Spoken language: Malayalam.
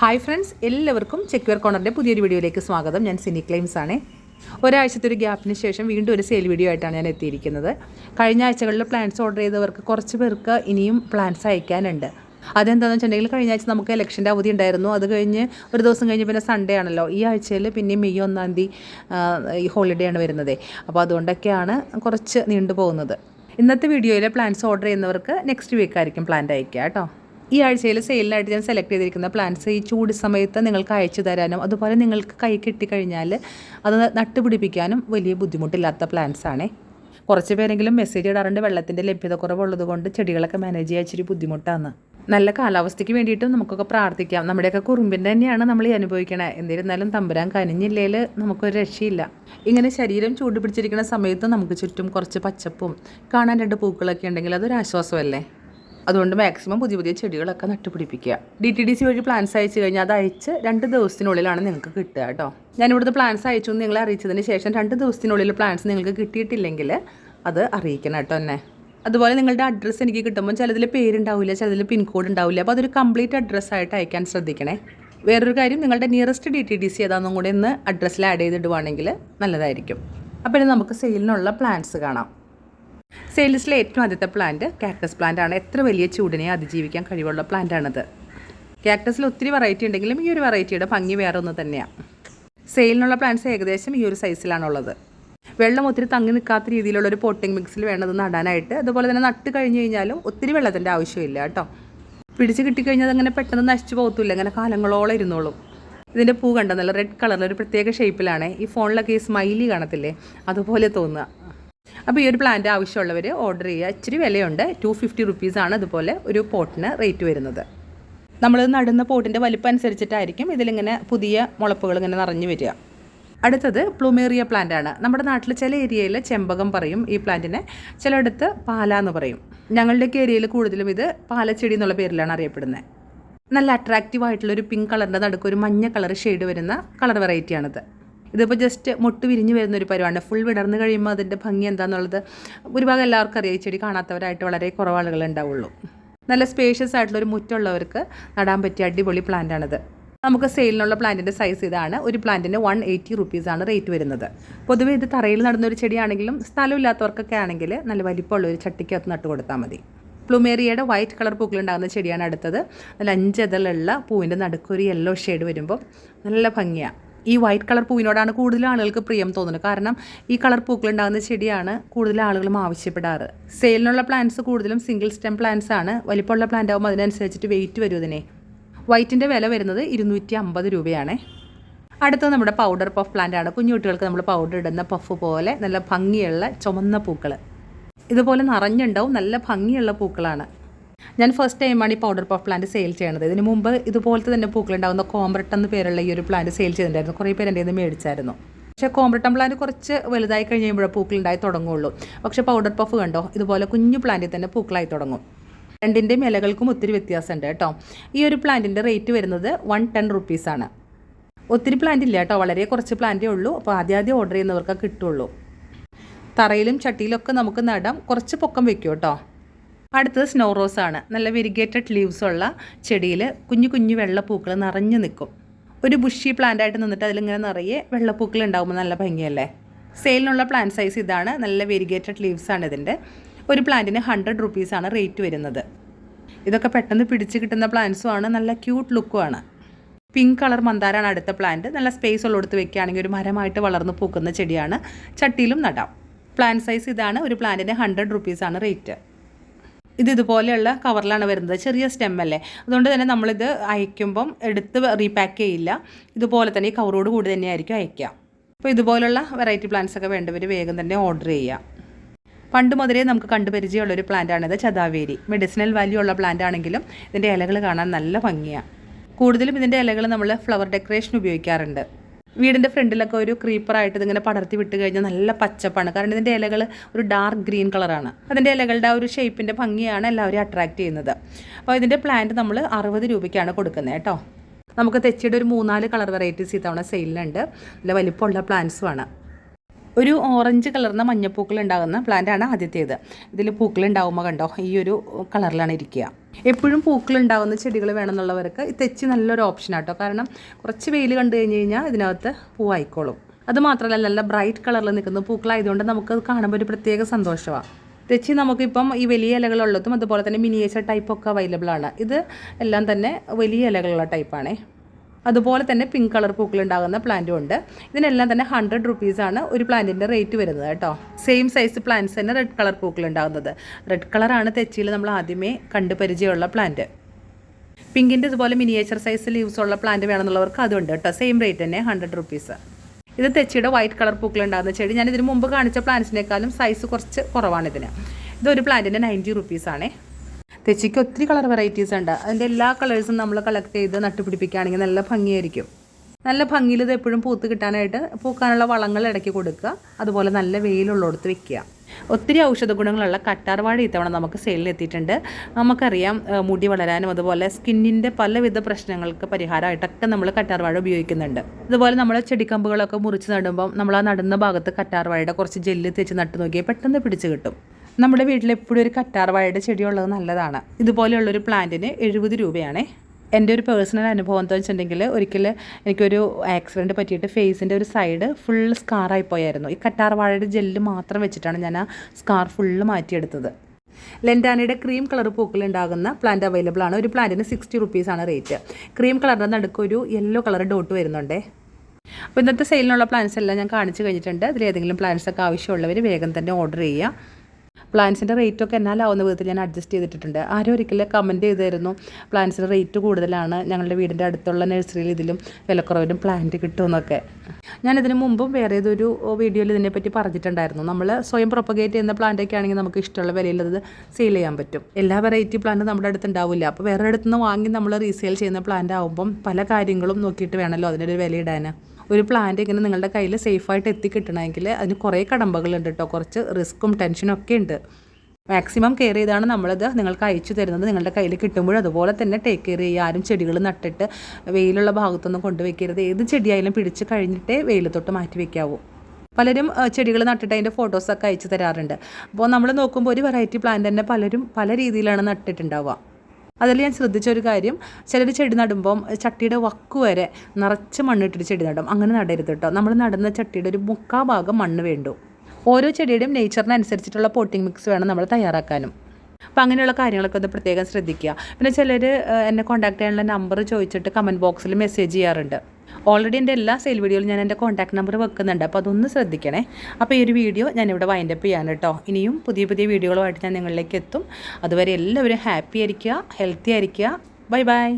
ഹായ് ഫ്രണ്ട്സ് എല്ലാവർക്കും ചെക്വർ കോർണറിന്റെ പുതിയൊരു വീഡിയോയിലേക്ക് സ്വാഗതം. ഞാൻ സിനി ക്ലെയിംസ് ആണ്. ഒരാഴ്ചത്തെ ഒരു ഗ്യാപ്പിന് ശേഷം വീണ്ടും ഒരു സെയിൽ വീഡിയോ ആയിട്ടാണ് ഞാൻ എത്തിയിരിക്കുന്നത്. കഴിഞ്ഞ ആഴ്ചകളിൽ പ്ലാൻസ് ഓർഡർ ചെയ്തവർക്ക് കുറച്ച് പേർക്ക് ഇനിയും പ്ലാൻസ് അയക്കാനുണ്ട്. അതെന്താണെന്ന് വെച്ചിട്ടുണ്ടെങ്കിൽ കഴിഞ്ഞ ആഴ്ച നമുക്ക് ഇലക്ഷന്റെ അവധി ഉണ്ടായിരുന്നു. അത് കഴിഞ്ഞ് ഒരു ദിവസം കഴിഞ്ഞ് പിന്നെ സൺഡേ ആണല്ലോ. ഈ ആഴ്ചയിൽ പിന്നെ മെയ് ഒന്നാം തീയതി ഈ ഹോളിഡേ ആണ് വരുന്നത്. അപ്പോൾ അതുകൊണ്ടൊക്കെയാണ് കുറച്ച് നീണ്ടു പോകുന്നത് ഇന്നത്തെ വീഡിയോയിൽ പ്ലാൻസ് ഓർഡർ ചെയ്യുന്നവർക്ക് നെക്സ്റ്റ് വീക്ക് ആയിരിക്കും പ്ലാന്റ് അയക്കുക കേട്ടോ. ഈ ആഴ്ചയിൽ സെയിലിനായിട്ട് ഞാൻ സെലക്ട് ചെയ്തിരിക്കുന്ന പ്ലാന്റ്സ് ഈ ചൂട് സമയത്ത് നിങ്ങൾക്ക് അയച്ചു തരാനും അതുപോലെ നിങ്ങൾക്ക് കൈ കിട്ടിക്കഴിഞ്ഞാൽ അത് നട്ടുപിടിപ്പിക്കാനും വലിയ ബുദ്ധിമുട്ടില്ലാത്ത പ്ലാന്റ്സ് ആണേ. കുറച്ച് പേരെങ്കിലും മെസ്സേജ് ഇടാറുണ്ട് വെള്ളത്തിന്റെ ലഭ്യത കുറവുള്ളത് കൊണ്ട് ചെടികളൊക്കെ മാനേജ് ചെയ്യാൻ ഇച്ചിരി ബുദ്ധിമുട്ടാണ് നല്ല കാലാവസ്ഥയ്ക്ക് വേണ്ടിയിട്ടും നമുക്കൊക്കെ പ്രാർത്ഥിക്കാം. നമ്മുടെയൊക്കെ കുറുമ്പിന്റെ തന്നെയാണ് നമ്മൾ ഈ അനുഭവിക്കണത് എന്നിരുന്നാലും തമ്പുരാൻ കനിഞ്ഞില്ലേൽ നമുക്കൊരു രക്ഷയില്ല. ഇങ്ങനെ ശരീരം ചൂട് പിടിച്ചിരിക്കുന്ന സമയത്ത് നമുക്ക് ചുറ്റും കുറച്ച് പച്ചപ്പും കാണാൻ രണ്ട് പൂക്കളൊക്കെ ഉണ്ടെങ്കിൽ അതൊരു ആശ്വാസമല്ലേ? അതുകൊണ്ട് മാക്സിമം പുതിയ പുതിയ ചെടികളൊക്കെ നട്ടുപിടിപ്പിക്കുക. ഡി ടി ഡി സി വഴി പ്ലാൻസ് അയച്ചു കഴിഞ്ഞാൽ അത് അയച്ച് രണ്ട് ദിവസത്തിനുള്ളിലാണ് നിങ്ങൾക്ക് കിട്ടുക കേട്ടോ. ഞാൻ ഇവിടുത്തെ പ്ലാൻസ് അയച്ചു എന്ന് നിങ്ങളെ അറിയിച്ചതിന് ശേഷം രണ്ട് ദിവസത്തിനുള്ളിൽ പ്ലാൻസ് നിങ്ങൾക്ക് കിട്ടിയിട്ടില്ലെങ്കിൽ അത് അറിയിക്കണം കേട്ടോ എന്നെ. അതുപോലെ നിങ്ങളുടെ അഡ്രസ്സ് എനിക്ക് കിട്ടുമ്പോൾ ചിലതിൽ പേരുണ്ടാവില്ല ചിലതിൽ പിൻകോഡ് ഉണ്ടാവില്ല. അപ്പോൾ അതൊരു കംപ്ലീറ്റ് അഡ്രസ്സായിട്ട് അയക്കാൻ ശ്രദ്ധിക്കണേ. വേറൊരു കാര്യം നിങ്ങളുടെ nearest D T D C ഏതാണെന്നും കൂടി ഒന്ന് അഡ്രസ്സിൽ ആഡ് ചെയ്തിടുവാണെങ്കിൽ നല്ലതായിരിക്കും. അപ്പോൾ നമുക്ക് സെയിലിനുള്ള പ്ലാൻസ് കാണാം. സെയിൽസിലെ ഏറ്റവും ആദ്യത്തെ പ്ലാന്റ് കാക്ടസ് പ്ലാന്റ് ആണ്. എത്ര വലിയ ചൂടിനെ അതിജീവിക്കാൻ കഴിവുള്ള പ്ലാന്റ് ആണത്. കാക്ടസിൽ ഒത്തിരി വെറൈറ്റി ഉണ്ടെങ്കിലും ഈ ഒരു വെറൈറ്റിയുടെ ഭംഗി വേറെ ഒന്ന് തന്നെയാണ് സെയിലിനുള്ള പ്ലാന്റ്സ് ഏകദേശം ഈ ഒരു സൈസിലാണുള്ളത് വെള്ളം ഒത്തിരി തങ്ങി നിൽക്കാത്ത രീതിയിലുള്ള ഒരു പോട്ടിംഗ് മിക്സിൽ വേണ്ടത് നടാനായിട്ട് അതുപോലെ തന്നെ നട്ട് കഴിഞ്ഞ് കഴിഞ്ഞാലും ഒത്തിരി വെള്ളത്തിന്റെ ആവശ്യമില്ല കേട്ടോ. പിടിച്ച് കിട്ടിക്കഴിഞ്ഞാൽ അതങ്ങനെ പെട്ടെന്ന് നശിച്ചു പോകത്തില്ല അങ്ങനെ കാലങ്ങളോളം ഇരുന്നോളും. ഇതിന്റെ പൂ കണ്ട? നല്ല റെഡ് കളറിൽ ഒരു പ്രത്യേക ഷേപ്പിലാണ് ഈ ഫോണിലൊക്കെ ഈ സ്മൈലി കാണത്തില്ലേ? അതുപോലെ തോന്നുക. അപ്പോൾ ഈ ഒരു പ്ലാന്റ് ആവശ്യമുള്ളവർ ഓർഡർ ചെയ്യുക. ഇച്ചിരി വിലയുണ്ട്. ടു ഫിഫ്റ്റി റുപ്പീസാണ് അതുപോലെ ഒരു പോട്ടിന് റേറ്റ് വരുന്നത്. നമ്മൾ നടുന്ന പോട്ടിന്റെ വലിപ്പം അനുസരിച്ചിട്ടായിരിക്കും ഇതിലിങ്ങനെ പുതിയ മുളപ്പുകൾ ഇങ്ങനെ നിറഞ്ഞു വരിക. അടുത്തത് പ്ലൂമേറിയ പ്ലാന്റ് ആണ്. നമ്മുടെ നാട്ടിൽ ചില ഏരിയയിൽ ചെമ്പകം പറയും ഈ പ്ലാന്റിനെ ചിലയിടത്ത് പാല എന്ന് പറയും. ഞങ്ങളുടെയൊക്കെ ഏരിയയിൽ കൂടുതലും ഇത് പാലച്ചെടി എന്നുള്ള പേരിലാണ് അറിയപ്പെടുന്നത്. നല്ല അട്രാക്റ്റീവ് ആയിട്ടുള്ള ഒരു പിങ്ക് കളറിന്റെ നടുക്ക് ഒരു മഞ്ഞ കളർ ഷെയ്ഡ് വരുന്ന കളർ വെറൈറ്റിയാണിത് ഇതിപ്പോൾ ജസ്റ്റ് മുട്ട് വിരിഞ്ഞ് വരുന്ന ഒരു പരിപാടിയാണ്. ഫുൾ വിടർന്ന് കഴിയുമ്പോൾ അതിന്റെ ഭംഗി എന്താണെന്നുള്ളത് ഭൂരിഭാഗം എല്ലാവർക്കും അറിയാം. ഈ ചെടി കാണാത്തവരായിട്ട് വളരെ കുറവ് ആളുകൾ ഉണ്ടാവുള്ളൂ. നല്ല സ്പേഷ്യസ് ആയിട്ടുള്ള ഒരു മുറ്റുള്ളവർക്ക് നടാൻ പറ്റിയ അടിപൊളി പ്ലാന്റ് ആണിത്. നമുക്ക് സെയിലിനുള്ള പ്ലാന്റിന്റെ സൈസ് ഇതാണ്. ഒരു പ്ലാന്റിന് വൺ എയ്റ്റി റുപ്പീസാണ് റേറ്റ് വരുന്നത്. പൊതുവേ ഇത് തറയിൽ നടന്നൊരു ചെടിയാണെങ്കിലും സ്ഥലമില്ലാത്തവർക്കൊക്കെ ആണെങ്കിൽ നല്ല വലിപ്പമുള്ള ഒരു ചട്ടിക്കകത്ത് നട്ട് കൊടുത്താൽ മതി. പ്ലുമേറിയയുടെ വൈറ്റ് കളർ പൂക്കളുണ്ടാകുന്ന ചെടിയാണ് അടുത്തത്. നല്ല അഞ്ചതളുള്ള പൂവിന്റെ നടുക്കൊരു യെല്ലോ ഷെയ്ഡ് വരുമ്പോൾ നല്ല ഭംഗിയാണ് ഈ വൈറ്റ് കളർ പൂവിനോടാണ് കൂടുതൽ ആളുകൾക്ക് പ്രിയം തോന്നുന്നത്. കാരണം ഈ കളർ പൂക്കളുണ്ടാകുന്ന ചെടിയാണ് കൂടുതൽ ആളുകളും ആവശ്യപ്പെടാറ്. സെയിലിനുള്ള പ്ലാന്റ്സ് കൂടുതലും സിംഗിൾ സ്റ്റെം പ്ലാന്റ്സ് ആണ്. വലിപ്പമുള്ള പ്ലാന്റ് ആകുമ്പോൾ അതിനനുസരിച്ചിട്ട് വെയിറ്റ് വരും ഇതിനെ വൈറ്റിന്റെ വില വരുന്നത് ഇരുന്നൂറ്റി അമ്പത് രൂപയാണ്. അടുത്തത് നമ്മുടെ പൗഡർ പഫ് പ്ലാന്റ് ആണ്. കുഞ്ഞു കുട്ടികൾക്ക് നമ്മൾ പൗഡർ ഇടുന്ന പഫ് പോലെ നല്ല ഭംഗിയുള്ള ചുമന്ന പൂക്കൾ ഇതുപോലെ നിറഞ്ഞുണ്ടാവും നല്ല ഭംഗിയുള്ള പൂക്കളാണ്. ഞാൻ ഫസ്റ്റ് ടൈമാണ് ഈ പൗഡർ പഫ് പ്ലാന്റ് സെയിൽ ചെയ്യണത്. ഇതിന് മുമ്പ് ഇതുപോലത്തെ തന്നെ പൂക്കളുണ്ടാകുന്ന കോമ്പ്രട്ട് എന്ന് പേരുള്ള ഈ ഒരു പ്ലാന്റ് സെയിൽ ചെയ്തിട്ടുണ്ടായിരുന്നു. കുറേ പേര് എന്റെ നിന്ന് മേടിച്ചായിരുന്നു. പക്ഷേ കോമ്പ്രട്ടം പ്ലാന്റ് കുറച്ച് വലുതായി കഴിയുമ്പോഴേ പൂക്കളുണ്ടായി തുടങ്ങുള്ളൂ. പക്ഷേ പൗഡർ പഫ് കണ്ടോ? ഇതുപോലെ കുഞ്ഞു പ്ലാന്റിൽ തന്നെ പൂക്കളായി തുടങ്ങും. രണ്ടിന്റെയും ഇലകൾക്കും ഒത്തിരി വ്യത്യാസമുണ്ട് കേട്ടോ. ഈ ഒരു പ്ലാന്റിന്റെ റേറ്റ് വരുന്നത് വൺ ടെൻ റുപ്പീസാണ് ഒത്തിരി പ്ലാന്റ് ഇല്ല കേട്ടോ. വളരെ കുറച്ച് പ്ലാന്റേ ഉള്ളൂ. അപ്പോൾ ആദ്യം ആദ്യം ഓർഡർ ചെയ്യുന്നവർക്ക് കിട്ടുള്ളൂ. തറയിലും ചട്ടിയിലൊക്കെ നമുക്ക് നടാം. കുറച്ച് പൊക്കം വെക്കും കേട്ടോ. അടുത്തത് സ്നോ റോസ് ആണ്. നല്ല വെരിഗേറ്റഡ് ലീവ്സ് ഉള്ള ചെടിയിൽ കുഞ്ഞു കുഞ്ഞു വെള്ളപ്പൂക്കൾ നിറഞ്ഞു നിൽക്കും. ഒരു ബുഷി പ്ലാന്റ് ആയിട്ട് നിന്നിട്ട് അതിലിങ്ങനെ നിറയെ വെള്ളപ്പൂക്കൾ ഉണ്ടാകുമ്പോൾ നല്ല ഭംഗിയല്ലേ? സെയിലിനുള്ള പ്ലാന്റ് സൈസ് ഇതാണ്. നല്ല വെരിഗേറ്റഡ് ലീവ്സ് ആണ് ഇതിന്റെ ഒരു പ്ലാന്റിന് ഹൺഡ്രഡ് റുപ്പീസാണ് റേറ്റ് വരുന്നത്. ഇതൊക്കെ പെട്ടെന്ന് പിടിച്ച് കിട്ടുന്ന പ്ലാന്റ്സും ആണ്. നല്ല ക്യൂട്ട് ലുക്കും ആണ്. പിങ്ക് കളർ മന്ദാരാണ് അടുത്ത പ്ലാന്റ് നല്ല സ്പേസ് ഉള്ളിടത്ത് വെക്കുകയാണെങ്കിൽ ഒരു മരമായിട്ട് വളർന്ന് പൂക്കുന്ന ചെടിയാണ്. ചട്ടിയിലും നടാം. പ്ലാന്റ് സൈസ് ഇതാണ്. ഒരു പ്ലാന്റിന് ഹൺഡ്രഡ് റുപ്പീസാണ് റേറ്റ് ഇത് ഇതുപോലെയുള്ള കവറിലാണ് വരുന്നത്. ചെറിയ സ്റ്റെം അല്ലേ? അതുകൊണ്ട് തന്നെ നമ്മളിത് അയക്കുമ്പം എടുത്ത് റീപാക്ക് ചെയ്യില്ല. ഇതുപോലെ തന്നെ ഈ കവറോട് കൂടി തന്നെയായിരിക്കും അയക്കുക അപ്പോൾ ഇതുപോലുള്ള വെറൈറ്റി പ്ലാന്റ്സ് ഒക്കെ വേണ്ടവർ വേഗം തന്നെ ഓർഡർ ചെയ്യുക. പണ്ട് മുതലേ നമുക്ക് കണ്ടുപരിചയമുള്ള ഒരു പ്ലാന്റാണിത് ചതാവേരി. മെഡിസിനൽ വാല്യൂ ഉള്ള പ്ലാന്റ് ആണെങ്കിലും ഇതിന്റെ ഇലകൾ കാണാൻ നല്ല ഭംഗിയാണ് കൂടുതലും ഇതിന്റെ ഇലകൾ നമ്മൾ ഫ്ലവർ ഡെക്കറേഷൻ ഉപയോഗിക്കാറുണ്ട്. വീടിന്റെ ഫ്രണ്ടിലൊക്കെ ഒരു ക്രീപ്പറായിട്ട് ഇതിങ്ങനെ പടർത്തി വിട്ട് കഴിഞ്ഞാൽ നല്ല പച്ചപ്പാണ്. കാരണം ഇതിന്റെ ഇലകൾ ഒരു ഡാർക്ക് ഗ്രീൻ കളറാണ് അതിന്റെ ഇലകളുടെ ആ ഒരു ഷേപ്പിന്റെ ഭംഗിയാണ് എല്ലാവരും അട്രാക്റ്റ് ചെയ്യുന്നത്. അപ്പോൾ ഇതിന്റെ പ്ലാന്റ് നമ്മൾ അറുപത് രൂപയ്ക്കാണ് കൊടുക്കുന്നത് കേട്ടോ. നമുക്ക് തെച്ചിയുടെ ഒരു മൂന്നാൽ കളർ വെറൈറ്റീസ് ഇത്തവണ സെയിലുണ്ട് നല്ല വലിപ്പമുള്ള പ്ലാന്റ്സുമാണ് ഒരു ഓറഞ്ച് കളറിന് മഞ്ഞപ്പൂക്കൾ ഉണ്ടാകുന്ന പ്ലാന്റാണ് ആദ്യത്തേത്. ഇതിൽ പൂക്കൾ ഉണ്ടാകുമ്പോൾ കണ്ടോ ഈ ഒരു കളറിലാണ് ഇരിക്കുക. എപ്പോഴും പൂക്കൾ ഉണ്ടാകുന്ന ചെടികൾ വേണമെന്നുള്ളവർക്ക് ഈ തെച്ചി നല്ലൊരു ഓപ്ഷനാട്ടോ കാരണം കുറച്ച് വെയിൽ കണ്ടു കഴിഞ്ഞ് കഴിഞ്ഞാൽ ഇതിനകത്ത് പൂവായിക്കോളും. അത് മാത്രമല്ല നല്ല ബ്രൈറ്റ് കളറിൽ നിൽക്കുന്ന പൂക്കളായതുകൊണ്ട് നമുക്ക് അത് കാണുമ്പോൾ ഒരു പ്രത്യേക സന്തോഷമാണ് തെച്ചി നമുക്കിപ്പം ഈ വലിയ ഇലകളുള്ളതും അതുപോലെ തന്നെ മിനിയേച്ചർ ടൈപ്പൊക്കെ അവൈലബിൾ ആണ്. ഇത് എല്ലാം തന്നെ വലിയ ഇലകളുള്ള ടൈപ്പാണേ അതുപോലെ തന്നെ പിങ്ക് കളർ പൂക്കൾ ഉണ്ടാകുന്ന പ്ലാന്റും ഉണ്ട്. ഇതിനെല്ലാം തന്നെ ഹൺഡ്രഡ് റുപ്പീസാണ് ഒരു പ്ലാന്റിന്റെ റേറ്റ് വരുന്നത് കേട്ടോ. സെയിം സൈസ് പ്ലാന്റ്സ് തന്നെ റെഡ് കളർ പൂക്കൾ ഉണ്ടാകുന്നത് റെഡ് കളറാണ് തെച്ചിയിൽ നമ്മൾ ആദ്യമേ കണ്ടു പരിചയമുള്ള പ്ലാന്റ് പിങ്കിന്റെ ഇതുപോലെ മിനിയേച്ചർ സൈസ് ലീവ്സ് ഉള്ള പ്ലാന്റ് വേണമെന്നുള്ളവർക്ക് അതുണ്ട് കേട്ടോ. സെയിം റേറ്റ് തന്നെ ഹൺഡ്രഡ് റുപ്പീസ് ഇത് തെച്ചിയുടെ വൈറ്റ് കളർ പൂക്കൾ ഉണ്ടാകുന്ന ചെടി. ഞാൻ ഇതിന് മുമ്പ് കാണിച്ച പ്ലാന്റ്സിനേക്കാളും സൈസ് കുറച്ച് കുറവാണ് ഇതിന്. ഇതൊരു പ്ലാന്റിന്റെ നയന്റി റുപ്പീസാണേ തെച്ചിക്ക് ഒത്തിരി കളർ വെറൈറ്റീസ് ഉണ്ട്. അതിന്റെ എല്ലാ കളേഴ്സും നമ്മൾ കളക്ട് ചെയ്ത് നട്ടുപിടിപ്പിക്കുകയാണെങ്കിൽ നല്ല ഭംഗിയായിരിക്കും. നല്ല ഭംഗിയിൽ ഇത് എപ്പോഴും പൂത്ത് കിട്ടാനായിട്ട് പൂക്കാനുള്ള വളങ്ങൾ ഇടയ്ക്ക് കൊടുക്കുക. അതുപോലെ നല്ല വെയിലുള്ളിടത്ത് വെക്കുക. ഒത്തിരി ഔഷധ ഗുണങ്ങളുള്ള കട്ടാർവാഴ ഇത്തവണ നമുക്ക് സെയിലിൽ എത്തിയിട്ടുണ്ട്. നമുക്കറിയാം മുടി വളരാനും അതുപോലെ സ്കിന്നിന്റെ പലവിധ പ്രശ്നങ്ങൾക്ക് പരിഹാരമായിട്ടൊക്കെ നമ്മൾ കട്ടാർവാഴ ഉപയോഗിക്കുന്നുണ്ട്. അതുപോലെ നമ്മൾ ചെടിക്കമ്പുകളൊക്കെ മുറിച്ച് നടുമ്പം നമ്മൾ ആ നടുന്ന ഭാഗത്ത് കട്ടാർവാഴയുടെ കുറച്ച് ജെല്ല് തേച്ച് നട്ടു നോക്കിയാൽ പെട്ടെന്ന് പിടിച്ച് കിട്ടും. നമ്മുടെ വീട്ടിൽ എപ്പോഴും ഒരു കറ്റാർവാഴയുടെ ചെടി ഉള്ളത് നല്ലതാണ്. ഇതുപോലെയുള്ളൊരു പ്ലാന്റിന് എഴുപത് രൂപയാണേ. എന്റെ ഒരു പേഴ്സണൽ അനുഭവം എന്താ വെച്ചിട്ടുണ്ടെങ്കിൽ ഒരിക്കൽ എനിക്കൊരു ആക്സിഡന്റ് പറ്റിയിട്ട് ഫേസിന്റെ ഒരു സൈഡ് ഫുൾ സ്കാറായി പോയായിരുന്നു ഈ കറ്റാർവാഴയുടെ ജെല്ല് മാത്രം വെച്ചിട്ടാണ് ഞാൻ ആ സ്കാർ ഫുള്ള് മാറ്റിയെടുത്തത്. ലെൻഡാനയുടെ ക്രീം കളർ പൂക്കൾ ഉണ്ടാകുന്ന പ്ലാന്റ് അവൈലബിൾ ആണ്. ഒരു പ്ലാന്റിന് സിക്സ്റ്റി റുപ്പീസാണ് റേറ്റ് ക്രീം കളറിന്റെ നടുക്ക് ഒരു യെല്ലോ കളർ ഡോട്ട് വരുന്നുണ്ടേ. അപ്പോൾ ഇന്നത്തെ സെയിലിനുള്ള പ്ലാൻസ് എല്ലാം ഞാൻ കാണിച്ചു കഴിഞ്ഞിട്ടുണ്ട്. അതിൽ ഏതെങ്കിലും ഒക്കെ ആവശ്യമുള്ളവർ വേഗം തന്നെ ഓർഡർ ചെയ്യുക. പ്ലാൻസിന്റെ റേറ്റൊക്കെ എന്നാലാവുന്ന വിധത്തിൽ ഞാൻ അഡ്ജസ്റ്റ് ചെയ്തിട്ടുണ്ട് ആരും ഒരിക്കലും കമന്റ് ചെയ്തായിരുന്നു പ്ലാൻസിന്റെ റേറ്റ് കൂടുതലാണ് ഞങ്ങളുടെ വീടിന്റെ അടുത്തുള്ള നഴ്സറിയിൽ ഇതിലും വിലക്കുറവിലും പ്ലാന്റ് കിട്ടുമെന്നൊക്കെ. ഞാനിതിന് മുമ്പും വേറെ ഏതൊരു വീഡിയോയിൽ ഇതിനെപ്പറ്റി പറഞ്ഞിട്ടുണ്ടായിരുന്നു. നമ്മൾ സ്വയം പ്രൊപ്പഗേറ്റ് ചെയ്യുന്ന പ്ലാന്റൊക്കെ ആണെങ്കിൽ നമുക്ക് ഇഷ്ടമുള്ള വിലയിൽ അത് സെയിൽ ചെയ്യാൻ പറ്റും. എല്ലാ വെറൈറ്റി പ്ലാന്റ് നമ്മുടെ അടുത്ത് ഉണ്ടാവില്ല അപ്പോൾ വേറെ അടുത്ത് നിന്ന് വാങ്ങി നമ്മൾ റീസെയിൽ ചെയ്യുന്ന പ്ലാന്റ് ആകുമ്പം പല കാര്യങ്ങളും നോക്കിയിട്ട് വേണമല്ലോ അതിനൊരു വില ഇടാൻ ഒരു പ്ലാന്റ് ഇങ്ങനെ നിങ്ങളുടെ കയ്യിൽ സേഫായിട്ട് എത്തിക്കിട്ടണമെങ്കിൽ അതിന് കുറേ കടമ്പകളുണ്ട് കേട്ടോ കുറച്ച് റിസ്ക്കും ടെൻഷനും ഒക്കെ ഉണ്ട്. മാക്സിമം കെയർ ചെയ്താണ് നമ്മളത് നിങ്ങൾക്ക് അയച്ചു തരുന്നത്. നിങ്ങളുടെ കയ്യിൽ കിട്ടുമ്പോൾ അതുപോലെ തന്നെ ടേക്ക് കെയർ ചെയ്യുക. ആരും ചെടികൾ നട്ടിട്ട് വെയിലുള്ള ഭാഗത്തൊന്നും കൊണ്ടുവയ്ക്കരുത്. ഏത് ചെടിയായാലും പിടിച്ച് കഴിഞ്ഞിട്ടേ വെയിലത്തോട്ട് മാറ്റി വയ്ക്കാവൂ. പലരും ചെടികൾ നട്ടിട്ട് അതിന്റെ ഫോട്ടോസൊക്കെ അയച്ചു തരാറുണ്ട്. അപ്പോൾ നമ്മൾ നോക്കുമ്പോൾ ഒരു വെറൈറ്റി പ്ലാന്റ് തന്നെ പലരും പല രീതിയിലാണ് നട്ടിട്ടുണ്ടാവുക. അതിൽ ഞാൻ ശ്രദ്ധിച്ച ഒരു കാര്യം. ചിലർ ചെടി നടുമ്പം ചട്ടിയുടെ വക്ക് വരെ നിറച്ച് മണ്ണിട്ടിട്ട് ചെടി നടും. അങ്ങനെ നടരുത് കേട്ടോ നമ്മൾ നടുന്ന ചട്ടിയുടെ ഒരു മുക്കാ ഭാഗം മണ്ണ് വേണ്ടു. ഓരോ ചെടിയുടെയും നേച്ചറിനനുസരിച്ചിട്ടുള്ള പോട്ടിംഗ് മിക്സ് വേണം നമ്മൾ തയ്യാറാക്കാനും. അപ്പോൾ അങ്ങനെയുള്ള കാര്യങ്ങളൊക്കെ ഒന്ന് പ്രത്യേകം ശ്രദ്ധിക്കുക. പിന്നെ ചിലർ എന്നെ കോൺടാക്ട് ചെയ്യാനുള്ള നമ്പർ ചോദിച്ചിട്ട് കമന്റ് ബോക്സിൽ മെസ്സേജ് ചെയ്യാറുണ്ട്. ഓൾറെഡി എന്റെ എല്ലാ സെയിൽ വീഡിയോയിലും ഞാൻ എന്റെ കോൺടാക്ട് നമ്പർ വെക്കുന്നുണ്ട്. അപ്പോൾ അതൊന്ന് ശ്രദ്ധിക്കണേ. അപ്പോൾ ഈ ഒരു വീഡിയോ ഞാൻ ഞാനിവിടെ വൈൻഡപ്പ് ചെയ്യാൻ കേട്ടോ ഇനിയും പുതിയ പുതിയ വീഡിയോകളുമായിട്ട് ഞാൻ നിങ്ങളിലേക്ക് എത്തും. അതുവരെ എല്ലാവരും ഹാപ്പി ആയിരിക്കുക ഹെൽത്തി ആയിരിക്കുക. Bye bye